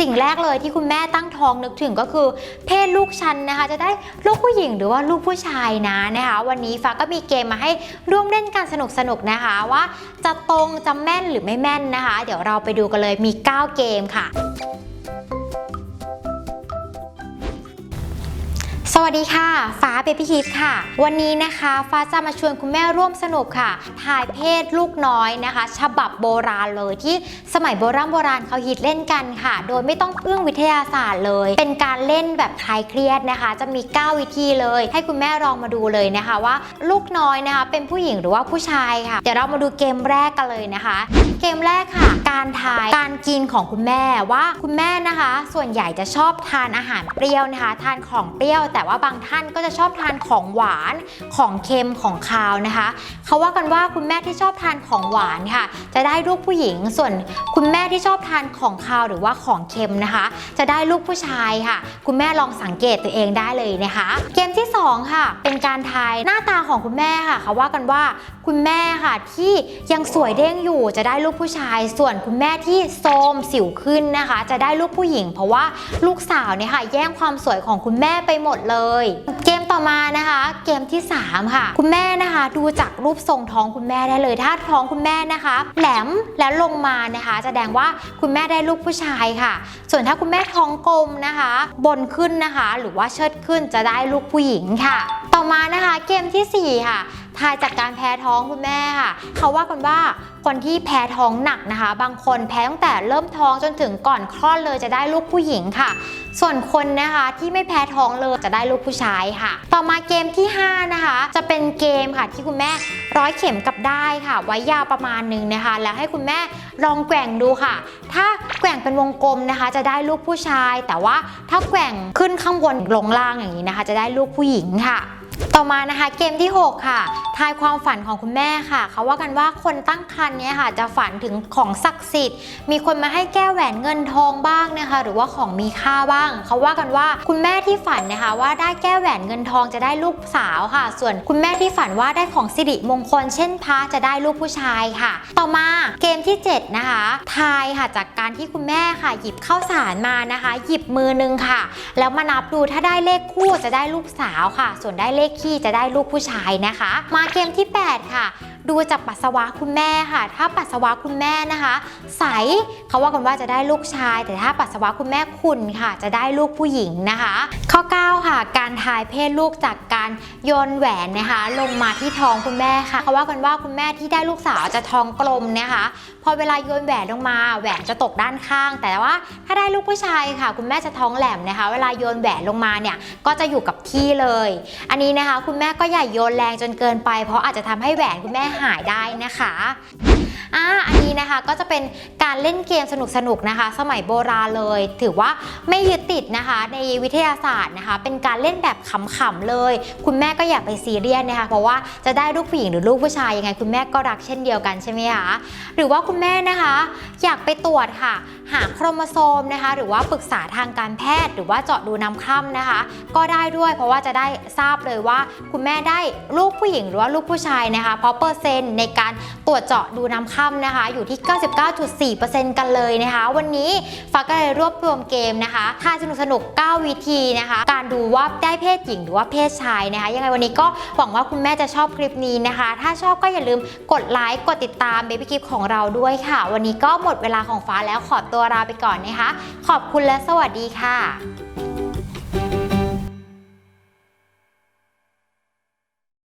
สิ่งแรกเลยที่คุณแม่ตั้งท้องนึกถึงก็คือ เพศลูกฉันนะคะ จะได้ลูกผู้หญิงหรือว่าลูกผู้ชายนะนะคะ วันนี้ฟ้าก็มีเกมมาให้ร่วมเล่นกันสนุกๆนะคะว่าจะตรงจะแม่นหรือไม่แม่นนะคะ เดี๋ยวเราไปดูกันเลยมี 9 เกมค่ะ สวัสดีค่ะ ฟ้าเบบี้คิดค่ะ วันนี้นะคะฟ้าจะมาชวนคุณแม่ร่วมสนุกค่ะถ่ายเพศลูกน้อยนะคะ ฉบับโบราณเลยที่สมัยโบราณโบราณเขาฮิตเล่นกันค่ะ โดยไม่ต้องพึ่งวิทยาศาสตร์เลย เป็นการเล่นแบบคลายเครียดนะคะ จะมี 9 วิธีเลย ให้คุณแม่ลองมาดูเลยนะคะว่า ลูกน้อยนะคะเป็นผู้หญิงหรือว่าผู้ชายค่ะ เดี๋ยวเรามาดูเกมแรกกันเลยนะคะ เกมแรกค่ะ การทายการกินของคุณแม่ว่าคุณแม่นะคะ ส่วนใหญ่จะชอบทานอาหารเปรี้ยวนะคะ ทานของเปรี้ยว แต่ว่าบางท่านก็จะชอบทานของหวานของเค็มของคาวนะคะเขาว่ากันว่าคุณแม่ที่ชอบทานของหวานค่ะ จะได้ลูกผู้หญิง ส่วนคุณแม่ที่ชอบทานของคาวหรือว่าของเค็มนะคะ จะได้ลูกผู้ชายค่ะ คุณแม่ลองสังเกตตัวเองได้เลยนะคะ เกมที่สองค่ะ เป็นการทายหน้าตาของคุณแม่ค่ะเขาว่ากันว่าคุณแม่ค่ะที่ยังสวยเด้งอยู่จะได้ลูกผู้ชาย ส่วนคุณแม่ที่โทมสิวขึ้นนะคะ จะได้ลูกผู้หญิง เพราะว่าลูกสาวเนี่ยค่ะแย่งความสวยของคุณแม่ไปหมดเลย เกมต่อมานะคะ เกมที่สามค่ะ คุณแม่นะคะ ดูจากรูปทรงท้องคุณแม่ได้เลย ถ้าท้องคุณแม่นะคะ แหลมแล้วลงมานะคะแสดงว่าคุณแม่ได้ลูกผู้ชายค่ะ ส่วนถ้าคุณแม่ท้องกลมนะคะ บนขึ้นนะคะ หรือว่าเชิดขึ้นจะได้ลูกผู้หญิงค่ะ ต่อมานะคะเกมทีสี่4 ค่ะ ทายจากการแพ้ท้องคุณแม่ค่ะ เขาว่ากันว่าคนที่แพ้ท้องหนักนะคะ บางคนแพ้ตั้งแต่เริ่มท้องจนถึงก่อนคลอดเลยจะได้ลูกผู้หญิงค่ะ ส่วนคนนะคะที่ไม่แพ้ท้องเลยจะได้ลูกผู้ชายค่ะ ต่อมาเกมที่ 5 นะคะ จะเป็นเกมค่ะที่คุณแม่ร้อยเข็มกับได้ค่ะ ไว้ยาวประมาณหนึงนะคะ แล้วให้คุณแม่ลองแกว่งดูค่ะ ถ้าแกว่งเป็นวงกลมนะคะ จะได้ลูกผู้ชาย แต่ว่าถ้าแกว่งขึ้นข้างบนลงล่างอย่างนี้นะคะ จะได้ลูกผู้หญิงค่ะ ต่อมานะคะเกมที่ 6 ค่ะายความฝันของคุณแม่ค่ะเขาว่ากันว่าคนตั้งครรภ์เนี่ยค่ะจะฝันถึงของศักดิ์สิทธิ์ มีคนมาให้แก้แหวนเงินทองบ้างนะคะ หรือว่าของมีค่าบ้างเขาว่ากันว่าคุณแม่ที่ฝันนะคะ ว่าได้แก้แหวนเงินทองจะได้ลูกสาวค่ะ ส่วนคุณแม่ที่ฝันว่าได้ของสิริมงคล เช่นพระจะได้ลูกผู้ชายค่ะ ต่อมาเกมที่ 7 นะคะทายค่ะจากการที่คุณแม่ค่ะ หยิบข้าวสารมานะคะ หยิบมือนึงค่ะ แล้วมานับดูถ้าได้เลขคู่จะได้ลูกสาวค่ะ ส่วนได้เลขคี่จะได้ลูกผู้ชายนะคะ มาเกมที่ 8 ค่ะ ดูจากปัสสาวะคุณแม่ค่ะ ถ้าปัสสาวะคุณแม่นะคะ ใสเขาว่ากันว่าจะได้ลูกชาย แต่ถ้าปัสสาวะคุณแม่ขุ่นค่ะ จะได้ลูกผู้หญิงนะคะ ข้อ 9 ค่ะ การทายเพศลูกจากการโยนแหวนนะคะ ลงมาที่ท้องคุณแม่ค่ะเขาว่ากันว่าคุณแม่ที่ได้ลูกสาวจะท้องกลมนะคะ พอเวลาโยนแหวนลงมาแหวนจะตกด้านข้าง แต่ว่าถ้าได้ลูกผู้ชายค่ะ คุณแม่จะท้องแหลมนะคะ เวลาโยนแหวนลงมาเนี่ยก็จะอยู่กับที่เลย อันนี้นะคะ คุณแม่ก็อย่าโยนแรงจนเกินไป เพราะอาจจะทำให้แหวนคุณแม่หายได้นะคะอ่าอันนี้นะคะก็จะเป็นการเล่นเกมสนุกๆนะคะ สมัยโบราณเลย ถือว่าไม่ยึดติดนะคะ ในวิทยาศาสตร์นะคะ เป็นการเล่นแบบขำๆเลย คุณแม่ก็อย่าไปซีเรียสนะคะเพราะว่าจะได้ลูกผู้หญิงหรือลูกผู้ชายยังไง คุณแม่ก็รักเช่นเดียวกันใช่ไหมคะหรือว่าคุณแม่นะคะ อยากไปตรวจค่ะหาโครโมโซมนะคะ หรือว่าปรึกษาทางการแพทย์ หรือว่าเจาะดูน้ำคร่ำนะคะ ก็ได้ด้วยเพราะว่าจะได้ทราบเลยว่า คุณแม่ได้ลูกผู้หญิงหรือว่าลูกผู้ชายนะคะเพราะเปอร์เซ็นต์ในการตรวจเจาะดูน้ำคร่ำนะคะ อยู่ที่ 99.4%กันเลยนะคะ วันนี้ฟ้าก็เลยรวบรวมเกมนะคะทายสนุกสนุก 9 วิธีนะคะ การดูว่าได้เพศหญิงหรือว่าเพศชายนะคะ ยังไงวันนี้ก็หวังว่าคุณแม่จะชอบคลิปนี้นะคะ ถ้าชอบก็อย่าลืมกดไลค์กดติดตาม Baby Gift ของเราด้วยค่ะ วันนี้ก็หมดเวลาของฟ้าแล้วขอตัวลาไปก่อนนะคะ ขอบคุณและสวัสดีค่ะ